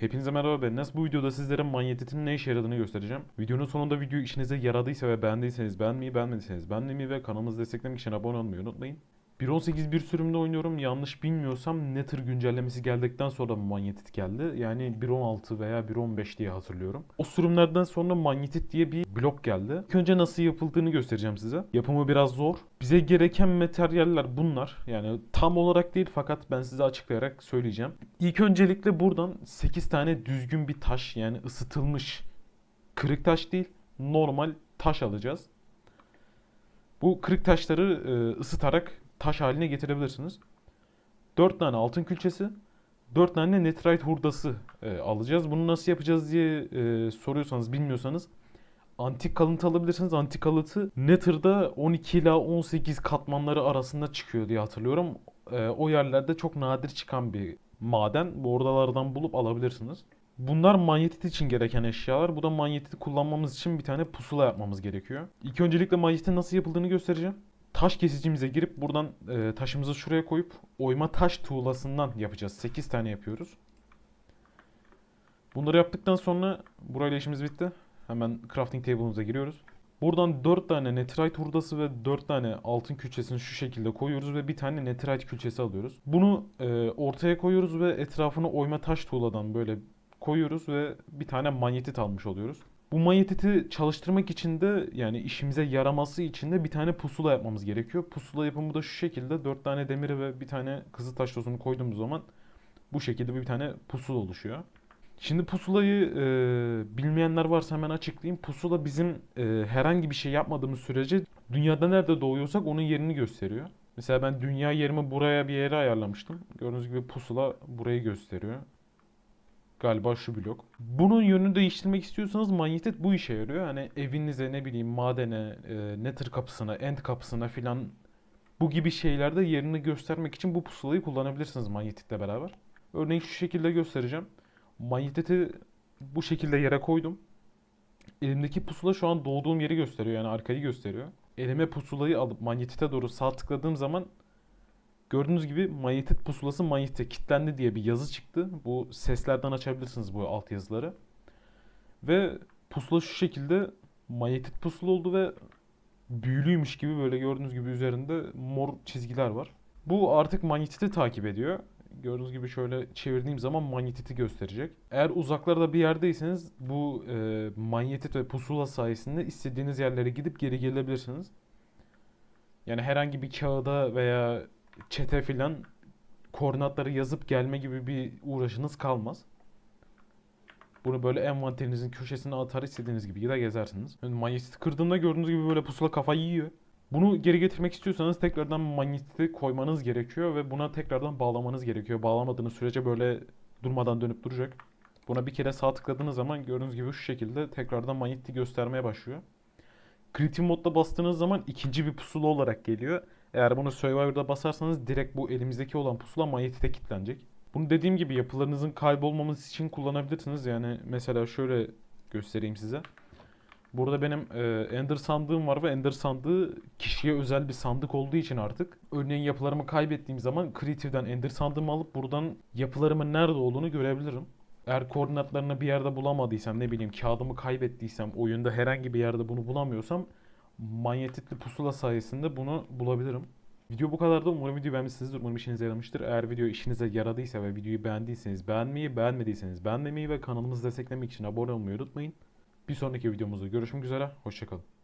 Hepinize merhaba ben Enes. Bu videoda sizlere manyetitin ne işe yaradığını göstereceğim. Videonun sonunda video işinize yaradıysa ve beğendiyseniz beğenmeyi, beğenmediyseniz beğenmeyi ve kanalımızı desteklemek için abone olmayı unutmayın. 1.18 bir sürümde oynuyorum. Yanlış bilmiyorsam Nether güncellemesi geldikten sonra manyetit geldi. Yani 1.16 veya 1.15 diye hatırlıyorum. O sürümlerden sonra manyetit diye bir blok geldi. İlk önce nasıl yapıldığını göstereceğim size. Yapımı biraz zor. Bize gereken materyaller bunlar. Yani tam olarak değil fakat ben size açıklayarak söyleyeceğim. İlk öncelikle buradan 8 tane düzgün bir taş yani ısıtılmış kırık taş değil normal taş alacağız. Bu kırık taşları e, ısıtarak taş haline getirebilirsiniz. 4 tane altın külçesi, 4 tane netrite hurdası e, alacağız. Bunu nasıl yapacağız diye e, soruyorsanız, bilmiyorsanız antik kalıntı alabilirsiniz. Antik kalıntı Nether'da 12 ila 18 katmanları arasında çıkıyor diye hatırlıyorum. E, o yerlerde çok nadir çıkan bir maden. Bu oralardan bulup alabilirsiniz. Bunlar manyetit için gereken eşyalar. Bu da manyetiti kullanmamız için bir tane pusula yapmamız gerekiyor. İlk öncelikle manyetin nasıl yapıldığını göstereceğim. Taş kesicimize girip buradan e, taşımızı şuraya koyup oyma taş tuğlasından yapacağız. 8 tane yapıyoruz. Bunları yaptıktan sonra burayla işimiz bitti. Hemen crafting table'ımıza giriyoruz. Buradan 4 tane netherite hurdası ve 4 tane altın külçesini şu şekilde koyuyoruz ve bir tane netherite külçesi alıyoruz. Bunu e, ortaya koyuyoruz ve etrafını oyma taş tuğladan böyle koyuyoruz ve bir tane manyetit almış oluyoruz. Bu manyetiti çalıştırmak için de yani işimize yaraması için de bir tane pusula yapmamız gerekiyor. Pusula yapımı da şu şekilde 4 tane demiri ve bir tane kızıltaş tozunu koyduğumuz zaman bu şekilde bir tane pusula oluşuyor. Şimdi pusulayı e, bilmeyenler varsa hemen açıklayayım. Pusula bizim e, herhangi bir şey yapmadığımız sürece dünyada nerede doğuyorsak onun yerini gösteriyor. Mesela ben dünya yerimi buraya bir yere ayarlamıştım. Gördüğünüz gibi pusula burayı gösteriyor. Galiba şu blok. Bunun yönünü değiştirmek istiyorsanız manyetit bu işe yarıyor. Hani evinize ne bileyim madene, e, nether kapısına, end kapısına filan bu gibi şeylerde yerini göstermek için bu pusulayı kullanabilirsiniz manyetitle beraber. Örneğin şu şekilde göstereceğim. Manyetiti bu şekilde yere koydum. Elimdeki pusula şu an doğduğum yeri gösteriyor yani arkayı gösteriyor. Elime pusulayı alıp manyetite doğru sağ tıkladığım zaman Gördüğünüz gibi manyetit pusulası manyete kilitlendi diye bir yazı çıktı. Bu seslerden açabilirsiniz bu alt yazıları. Ve pusula şu şekilde manyetit pusula oldu ve büyülüymüş gibi böyle gördüğünüz gibi üzerinde mor çizgiler var. Bu artık manyetiti takip ediyor. Gördüğünüz gibi şöyle çevirdiğim zaman manyetiti gösterecek. Eğer uzaklarda bir yerdeyseniz bu e, manyetit ve pusula sayesinde istediğiniz yerlere gidip geri gelebilirsiniz. Yani herhangi bir kağıda veya çete filan koordinatları yazıp gelme gibi bir uğraşınız kalmaz. Bunu böyle envanterinizin köşesine atar istediğiniz gibi de gezersiniz. Yani manyetiti kırdığımda gördüğünüz gibi böyle pusula kafayı yiyor. Bunu geri getirmek istiyorsanız tekrardan manyetiti koymanız gerekiyor ve buna tekrardan bağlamanız gerekiyor. Bağlamadığınız sürece böyle durmadan dönüp duracak. Buna bir kere sağ tıkladığınız zaman gördüğünüz gibi şu şekilde tekrardan manyetiti göstermeye başlıyor. Creative modda bastığınız zaman ikinci bir pusula olarak geliyor. Eğer bunu Survivor'da basarsanız direkt bu elimizdeki olan pusula manyetite kilitlenecek. Bunu dediğim gibi yapılarınızın kaybolmaması için kullanabilirsiniz. Yani mesela şöyle göstereyim size. Burada benim e, Ender sandığım var ve Ender sandığı kişiye özel bir sandık olduğu için artık örneğin yapılarımı kaybettiğim zaman Creative'den Ender sandığımı alıp buradan yapılarımın nerede olduğunu görebilirim. Eğer koordinatlarını bir yerde bulamadıysam ne bileyim kağıdımı kaybettiysem oyunda herhangi bir yerde bunu bulamıyorsam manyetitli pusula sayesinde bunu bulabilirim. Video bu kadardı. Umarım videoyu beğenmişsinizdir. Umarım işinize yaramıştır. Eğer video işinize yaradıysa ve videoyu beğendiyseniz beğenmeyi, beğenmediyseniz beğenmemeyi ve kanalımızı desteklemek için abone olmayı unutmayın. Bir sonraki videomuzda görüşmek üzere. Hoşçakalın.